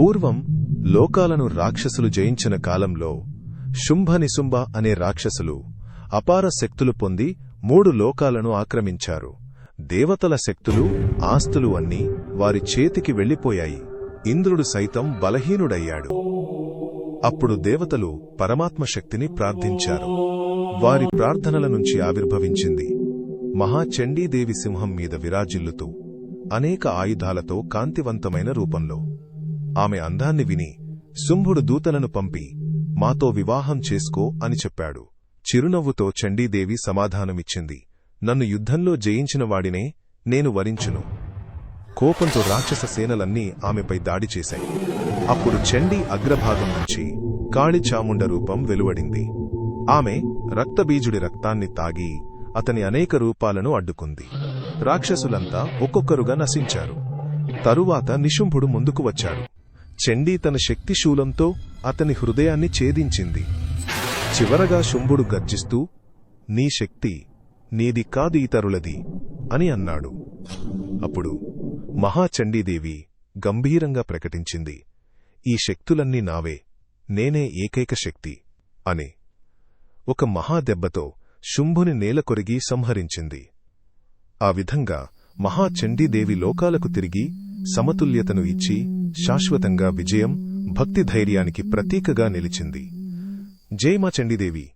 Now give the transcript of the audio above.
పూర్వం లోకాలను రాక్షసులు జయించిన కాలంలో శుంభ నిశుంభ అనే రాక్షసులు అపార శక్తులు పొంది మూడు లోకాలను ఆక్రమించారు. దేవతల శక్తులు ఆస్తులు అన్నీ వారి చేతికి వెళ్ళిపోయాయి ఇంద్రుడు సైతం బలహీనుడయ్యాడు. అప్పుడు దేవతలు పరమాత్మ శక్తిని ప్రార్థించారు. వారి ప్రార్థనల నుంచి ఆవిర్భవించింది. మహాచండీదేవి సింహం మీద విరాజిల్లుతూ అనేక ఆయుధాలతో కాంతివంతమైన రూపంలో ఆమె అందాన్ని విని శుంభుడు దూతలను పంపి మాతో వివాహం చేసుకో అని చెప్పాడు. చిరునవ్వుతో చండీదేవి సమాధానమిచ్చింది. నన్ను యుద్ధంలో జయించిన వాడినే నేను వరించును. కోపంతో రాక్షస సేనలన్నీ ఆమెపై దాడి చేశాయి. అప్పుడు చండీ అగ్రభాగం నుంచి కాళి చాముండ రూపం వెలువడింది. ఆమె రక్తబీజుడి రక్తాన్ని తాగి అతని అనేక రూపాలను అడ్డుకుంది. రాక్షసులంతా ఒక్కొక్కరుగా నశించారు. తరువాత నిశుంభుడు ముందుకు వచ్చాడు. చండీ తన శక్తిశూలంతో అతని హృదయాన్ని ఛేదించింది. చివరగా శుంభుడు గర్జిస్తూ నీ శక్తి నీది కాదు ఇతరులది అని అన్నాడు. అప్పుడు మహాచండీదేవి గంభీరంగా ప్రకటించింది ఈ శక్తులన్నీ నావే నేనే ఏకైక శక్తి అని. ఒక మహాదెబ్బతో శుంభుని నేలకొరిగి సంహరించింది. ఆ విధంగా మహాచండీదేవి లోకాలకు తిరిగి సమతుల్యతను ఇచ్చి శాశ్వతంగా విజయం భక్తి ధైర్యానికి ప్రతీకగా నిలిచింది. జై మా చండీదేవి